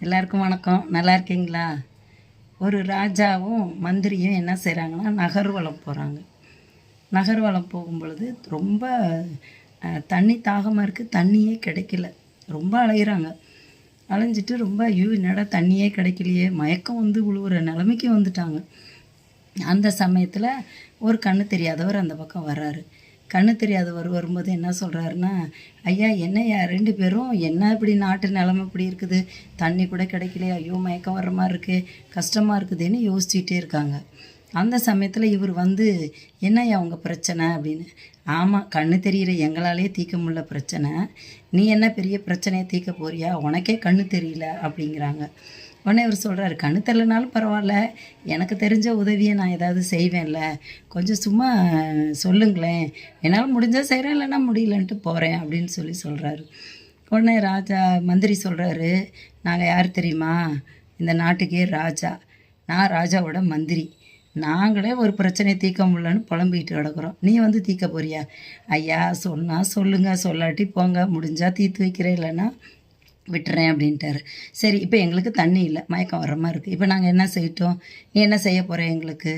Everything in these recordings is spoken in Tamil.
எல்லாருக்கும் வணக்கம். நல்லா இருக்கீங்களா? ஒரு ராஜாவும் மந்திரியும் என்ன செய்கிறாங்கன்னா நகர்வலம் போகிறாங்க நகர்வலம் போகும் பொழுது ரொம்ப தண்ணி தாகமாக இருக்குது தண்ணியே கிடைக்கல. ரொம்ப அலையிறாங்க. அலைஞ்சிட்டு ரொம்ப ஐயோ என்னடா தண்ணியே கிடைக்கலையே மயக்கம் வந்து விழுவுற நிலைமைக்கு வந்துட்டாங்க. அந்த சமயத்தில் ஒரு கண்ணு தெரியாதவர் அந்த பக்கம் வர்றாரு. கண்ணு தெரியாதவர் வரும்போது என்ன சொல்கிறாருன்னா ஐயா என்னய்யா ரெண்டு பேரும் என்ன இப்படி நாட்டு நிலமை இப்படி இருக்குது? தண்ணி கூட கிடைக்கலையா ஐயோ மயக்கம் வர மாதிரி இருக்குது கஷ்டமாக இருக்குதுன்னு யோசிச்சுட்டே இருக்காங்க. அந்த சமயத்தில் இவர் வந்து என்னய்யா உங்கள் பிரச்சனை? அப்படின்னு. ஆமாம் கண்ணு தெரிகிற எங்களாலே தீர்க்க முடியல பிரச்சனை. நீ என்ன பெரிய பிரச்சனையை தீர்க்க போறியா? உனக்கே கண்ணு தெரியல அப்படிங்கிறாங்க. உடனே இவர் சொல்கிறாரு கண்ணு தெரிலனாலும் பரவாயில்ல. எனக்கு தெரிஞ்ச உதவியை நான் ஏதாவது செய்வேன்ல. கொஞ்சம் சும்மா சொல்லுங்களேன். என்னால் முடிஞ்சால் செய்கிறேன் இல்லைன்னா முடியலன்ட்டு போகிறேன் அப்படின்னு சொல்லி சொல்கிறாரு உடனே ராஜா மந்திரி சொல்கிறாரு நாங்கள் யார் தெரியுமா? இந்த நாட்டுக்கே ராஜா. நான் ராஜாவோட மந்திரி. நாங்களே ஒரு பிரச்சனையை தீர்க்க முடியலன்னு புலம்பிக்கிட்டு கிடக்குறோம். நீ வந்து தீர்க்க போறியா? ஐயா சொன்னால் சொல்லுங்கள் சொல்லாட்டி போங்க. முடிஞ்சால் தீர்த்து வைக்கிறேன். இல்லைன்னா விட்டுறேன் அப்படின்ட்டாரு. சரி இப்போ எங்களுக்கு தண்ணி இல்லை மயக்கம் வர மாதிரி இருக்குது இப்போ நாங்கள் என்ன செய்யட்டும்? நீ என்ன செய்ய போகிற எங்களுக்கு?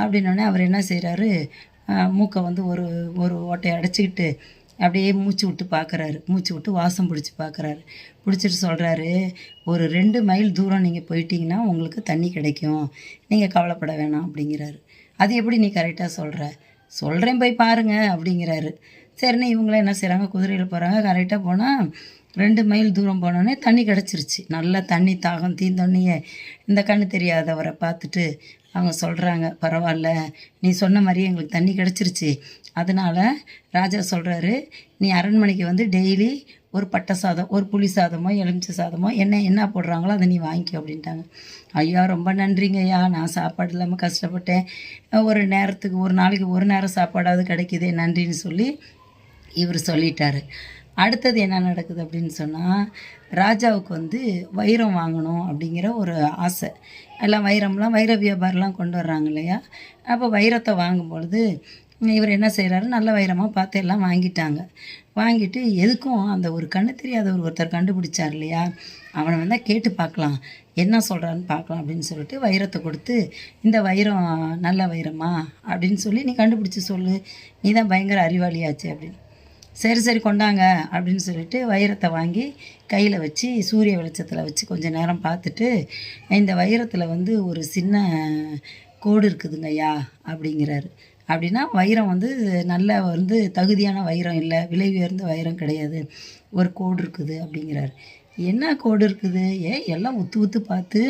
அப்படின்னோடனே அவர் என்ன செய்கிறாரு மூக்கை வந்து ஒரு ஒரு ஓட்டையை அடைச்சிக்கிட்டு அப்படியே மூச்சு விட்டு பார்க்குறாரு மூச்சு விட்டு வாசம் பிடிச்சி பார்க்குறாரு பிடிச்சிட்டு சொல்கிறாரு ஒரு ரெண்டு மைல் தூரம் நீங்கள் போயிட்டீங்கன்னா உங்களுக்கு தண்ணி கிடைக்கும். நீங்கள் கவலைப்பட வேணாம் அப்படிங்கிறாரு. அது எப்படி நீ கரெக்டாக சொல்கிற சொல்கிறேன் போய் பாருங்கள் அப்படிங்கிறாரு. சரின்னு இவங்களாம் என்ன செய்கிறாங்க குதிரையில் போகிறாங்க கரெக்டாக போனால் ரெண்டு மைல் தூரம் போனோடனே தண்ணி கிடச்சிருச்சு. நல்ல தண்ணி தாகம் தீந்தோடனே இந்த கண்ணு தெரியாதவரை பார்த்துட்டு அவங்க சொல்கிறாங்க பரவாயில்ல நீ சொன்ன மாதிரியே எங்களுக்கு தண்ணி கிடச்சிருச்சு. அதனால் ராஜா சொல்கிறாரு நீ அரண்மனைக்கு வந்து டெய்லி ஒரு பட்டை சாதம் ஒரு புளி சாதமோ எலுமிச்சை சாதமோ என்ன என்ன போடுறாங்களோ அதை நீ வாங்கிக்கோ அப்படின்ட்டாங்க. ஐயா ரொம்ப நன்றிங்க ஐயா நான் சாப்பாடு இல்லாமல் கஷ்டப்பட்டேன். ஒரு நேரத்துக்கு ஒரு நாளைக்கு ஒரு நேரம் சாப்பாடாவது கிடைக்குதே நன்றின்னு சொல்லி இவர் சொல்லிட்டாரு. அடுத்தது என்ன நடக்குது அப்படின்னு சொன்னால் ராஜாவுக்கு வந்து வைரம் வாங்கணும் அப்படிங்கிற ஒரு ஆசை. எல்லாம் வைரம்லாம் வைர வியாபாரம்லாம் கொண்டு வர்றாங்க இல்லையா? அப்போ வைரத்தை வாங்கும் பொழுது இவர் என்ன செய்கிறாரு நல்ல வைரமாக பார்த்து எல்லாம் வாங்கிட்டாங்க. வாங்கிட்டு எதுக்கும் அந்த ஒரு கண்ணு தெரியாத ஒரு ஒருத்தர் கண்டுபிடிச்சார் இல்லையா? அவனை வந்தால் கேட்டு பார்க்கலாம். என்ன சொல்கிறான்னு பார்க்கலாம் அப்படின்னு சொல்லிட்டு வைரத்தை கொடுத்து இந்த வைரம் நல்ல வைரமா? அப்படின்னு சொல்லி நீ கண்டுபிடிச்சி சொல்லு. நீ தான் பயங்கர அறிவாளியாச்சு அப்படின்னு. சரி சரி கொண்டாங்க அப்படின்னு சொல்லிட்டு வைரத்தை வாங்கி கையில் வச்சு சூரிய வெளிச்சத்தில் வச்சு கொஞ்சம் நேரம் பார்த்துட்டு இந்த வைரத்தில் வந்து ஒரு சின்ன கோடு இருக்குதுங்க ஐயா அப்படிங்கிறாரு. அப்படின்னா வைரம் வந்து நல்ல வந்து தகுதியான வைரம் இல்லை விலை உயர்ந்த வைரம் கிடையாது. ஒரு கோடு இருக்குது அப்படிங்கிறாரு. என்ன கோடு இருக்குது? ஏன் எல்லாம் உத்து உத்து பார்த்து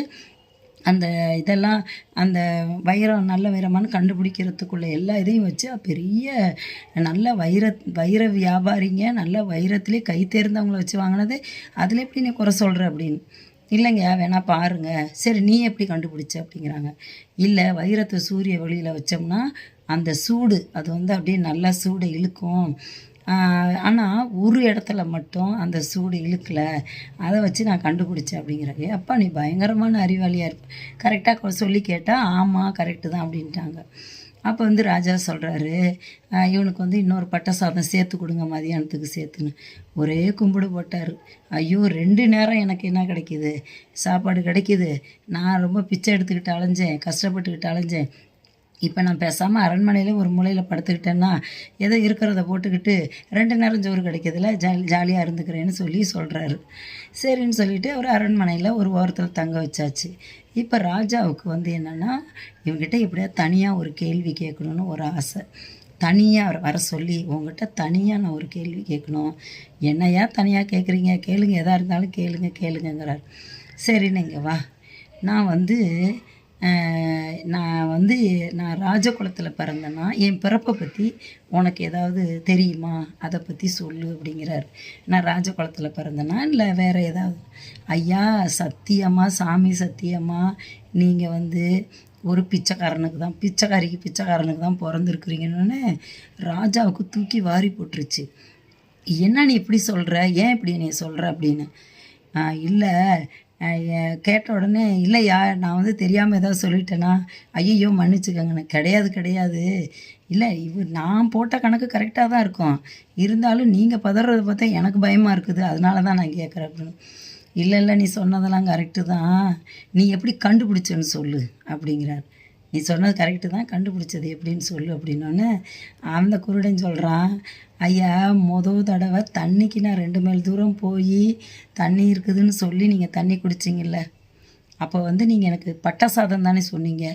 அந்த இதெல்லாம் அந்த வைரம் நல்ல வைரமானு கண்டுபிடிக்கிறதுக்குள்ள எல்லா இதையும் வச்சு பெரிய நல்ல வைர வைர வியாபாரிங்க நல்ல வைரத்திலே கை தேர்ந்தவங்கள வச்சு வாங்கினது அதில் எப்படி நீ குறை சொல்கிற அப்படின்னு? இல்லைங்க வேணா பாருங்க. சரி நீ எப்படி கண்டுபிடிச்ச அப்படிங்கிறாங்க. இல்லை வைரத்தை சூரிய வெளியில் வச்சோம்னா அந்த சூடு அது வந்து அப்படியே நல்லா சூடை இழுக்கும். ஆனால் ஒரு இடத்துல மட்டும் அந்த சூடு இழுக்கலை. அதை வச்சு நான் கண்டுபிடிச்சேன் அப்படிங்கிறாங்க அப்பா நீ பயங்கரமான அறிவாளியாக இருப்ப கரெக்டாக சொல்லி கேட்டால் ஆமாம் கரெக்டு தான் அப்படின்ட்டாங்க. அப்போ வந்து ராஜா சொல்கிறாரு இவனுக்கு வந்து இன்னொரு பட்டை சாதம் சேர்த்து கொடுங்க மதியானத்துக்கு சேர்த்துன்னு. ஒரே கும்பிடு போட்டார். ஐயோ ரெண்டு நேரம் எனக்கு என்ன கிடைக்கிது? சாப்பாடு கிடைக்கிது. நான் ரொம்ப பிச்சை எடுத்துக்கிட்டு அலைஞ்சேன் கஷ்டப்பட்டுக்கிட்டு அலைஞ்சேன். இப்போ நான் பேசாமல் அரண்மனையில் ஒரு மூலையில் படுத்துக்கிட்டேன்னா ஏதோ இருக்கிறத போட்டுக்கிட்டு ரெண்டு நேரம் ஜோறு கிடைக்கிறதுல ஜாலி ஜாலியாக இருந்துக்கிறேன்னு சொல்லி சொல்கிறாரு சரின்னு சொல்லிட்டு அவர் அரண்மனையில் ஒரு ஓரத்தில் தங்க வச்சாச்சு. இப்போ ராஜாவுக்கு வந்து என்னென்னா இவங்ககிட்ட எப்படியா தனியாக ஒரு கேள்வி கேட்கணுன்னு ஒரு ஆசை. தனியாக வர சொல்லி உங்ககிட்ட தனியாக நான் ஒரு கேள்வி கேட்கணும். என்னையா தனியாக கேட்குறீங்க? கேளுங்க. எதாக இருந்தாலும் கேளுங்க கேளுங்கங்கிறார். சரி நீங்கள் வா. நான் வந்து நான் வந்து நான் ராஜகுலத்தில் பிறந்தேன்னா என் பிறப்பை பற்றி உனக்கு ஏதாவது தெரியுமா? அதை பற்றி சொல்லு அப்படிங்கிறார். நான் ராஜகுலத்தில் பிறந்தேனா இல்லை வேறு ஏதாவது? ஐயா சத்தியமாக சாமி சத்தியமாக நீங்கள் வந்து ஒரு பிச்சைக்காரனுக்கு தான் பிச்சைக்காரிக்கு பிச்சைக்காரனுக்கு தான் பிறந்திருக்கிறீங்கன்னு ராஜாவுக்கு தூக்கி வாரி போட்டுருச்சு. என்ன நீ இப்படி சொல்கிற ஏன் இப்படி நீ சொல்கிற அப்படின்னு? இல்லை கேட்ட உடனே இல்லையா நான் வந்து தெரியாமல் ஏதாவது சொல்லிட்டேன்னா ஐயையோ மன்னிச்சுக்கோங்கண்ணே கிடையாது கிடையாது. இல்லை இவர் நான் போட்ட கணக்கு கரெக்டாக தான் இருக்கும். இருந்தாலும் நீங்கள் பதறதை பார்த்தா எனக்கு பயமாக இருக்குது. அதனால தான் நான் கேட்குறேன் அப்படின்னு. இல்லை இல்லை நீ சொன்னதெல்லாம் கரெக்டு தான். நீ எப்படி கண்டுபிடிச்சேன்னு சொல்லு அப்படிங்கிறார். நீ சொன்னது கரெக்டு தான் கண்டுபிடிச்சது எப்படின்னு சொல்லு அப்படின்னோடனே அந்த குருடன் சொல்கிறான் ஐயா மொதல் தடவை தண்ணிக்கு நான் ரெண்டு மைல் தூரம் போய் தண்ணி இருக்குதுன்னு சொல்லி நீங்கள் தண்ணி குடிச்சிங்கல்ல. அப்போ வந்து நீங்கள் எனக்கு பட்ட சாதம் தானே சொன்னீங்க.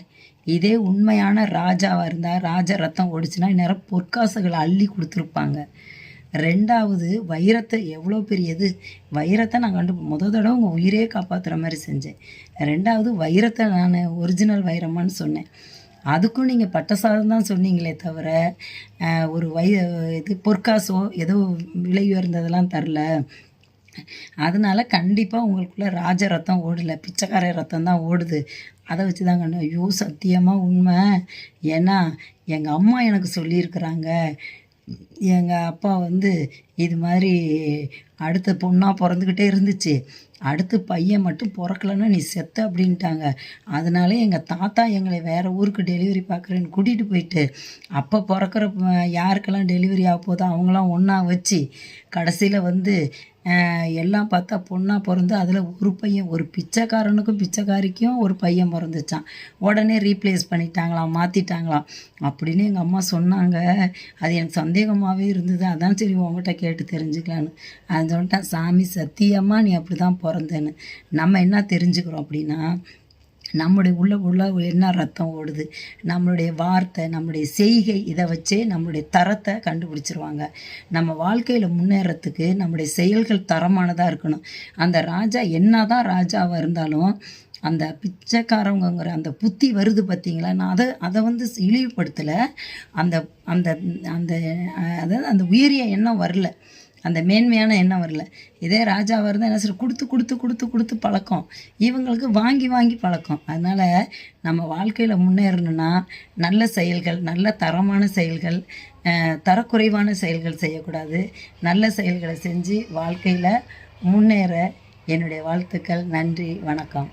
இதே உண்மையான ராஜாவாக இருந்தால் ராஜ ரத்தம் ஓடிச்சுன்னா இந்நேரம் பொற்காசுகளை அள்ளி கொடுத்துருப்பாங்க. ரெண்டாவது வைரத்தை எவ்வளோ பெரியது? வைரத்தை நான் கண்டு முத தடவை உங்கள் உயிரே காப்பாற்றுற மாதிரி செஞ்சேன். ரெண்டாவது வைரத்தை நான் ஒரிஜினல் வைரமான்னு சொன்னேன். அதுக்கும் நீங்கள் பட்ட சாதம் தான் சொன்னீங்களே தவிர ஒரு வை இது பொற்காசோ ஏதோ விலை உயர்ந்ததெல்லாம் தரல. அதனால கண்டிப்பாக உங்களுக்குள்ளே ராஜ ரத்தம் ஓடல. பிச்சைக்கார ரத்தம் தான் ஓடுது. அதை வச்சு தான் கண்டு ஐயோ சத்தியமாக உண்மை. ஏன்னா எங்கள் அம்மா எனக்கு சொல்லியிருக்கிறாங்க. எங்கள் அப்பா வந்து இது மாதிரி அடுத்த பொண்ணாக பிறந்துக்கிட்டே இருந்துச்சு. அடுத்து பையன் மட்டும் பிறக்கலன்னா நீ செத்த அப்படின்ட்டாங்க. அதனால எங்கள் தாத்தா எங்களை வேறு ஊருக்கு டெலிவரி பார்க்குறேன்னு கூட்டிகிட்டு போயிட்டு அப்போ பிறக்கிற யாருக்கெல்லாம் டெலிவரி ஆக போதோ அவங்களாம் ஒன்றா வச்சு கடைசியில் வந்து எல்லாம் பார்த்தா பொண்ணாக பிறந்து அதில் ஒரு பையன் ஒரு பிச்சைக்காரனுக்கும் பிச்சைக்காரிக்கும் ஒரு பையன் பிறந்துச்சான் உடனே ரீப்ளேஸ் பண்ணிட்டாங்களாம் மாற்றிட்டாங்களாம் அப்படின்னு எங்கள் அம்மா சொன்னாங்க. அது எனக்கு சந்தேகமாகவே இருந்தது. அதான் சரி உங்கள்கிட்ட கேட்டு தெரிஞ்சுக்கலான்னு. அது சொல்லிட்டேன் சாமி சத்தியமாக நீ அப்படி தான் பிறந்தேன்னு. நம்ம என்ன தெரிஞ்சுக்கிறோம் அப்படின்னா நம்முடைய உள்ள உள்ள என்ன ரத்தம் ஓடுது? நம்மளுடைய வார்த்தை நம்முடைய செய்கை இதை வச்சே நம்மளுடைய தரத்தை கண்டுபிடிச்சிருவாங்க. நம்ம வாழ்க்கையில் முன்னேறத்துக்கு நம்முடைய செயல்கள் தரமானதாக இருக்கணும். அந்த ராஜா என்ன தான் ராஜாவாக இருந்தாலும் அந்த பிச்சைக்காரங்கிற அந்த புத்தி வருது பார்த்தீங்களா நான் அதை அதை வந்து இழிவுபடுத்தலை. அந்த அந்த அந்த அதாவது அந்த உயரிய எண்ணம் வரல. அந்த மேன்மையான எண்ணம் வரல. இதே ராஜாவாக இருந்தால் என்ன சொல்ற கொடுத்து கொடுத்து கொடுத்து கொடுத்து பழக்கம். இவங்களுக்கு வாங்கி வாங்கி பழக்கம். அதனால் நம்ம வாழ்க்கையில் முன்னேறணும்னா நல்ல செயல்கள் நல்ல தரமான செயல்கள் தரக்குறைவான செயல்கள் செய்யக்கூடாது. நல்ல செயல்களை செஞ்சு வாழ்க்கையில் முன்னேற என்னுடைய வாழ்த்துக்கள். நன்றி வணக்கம்.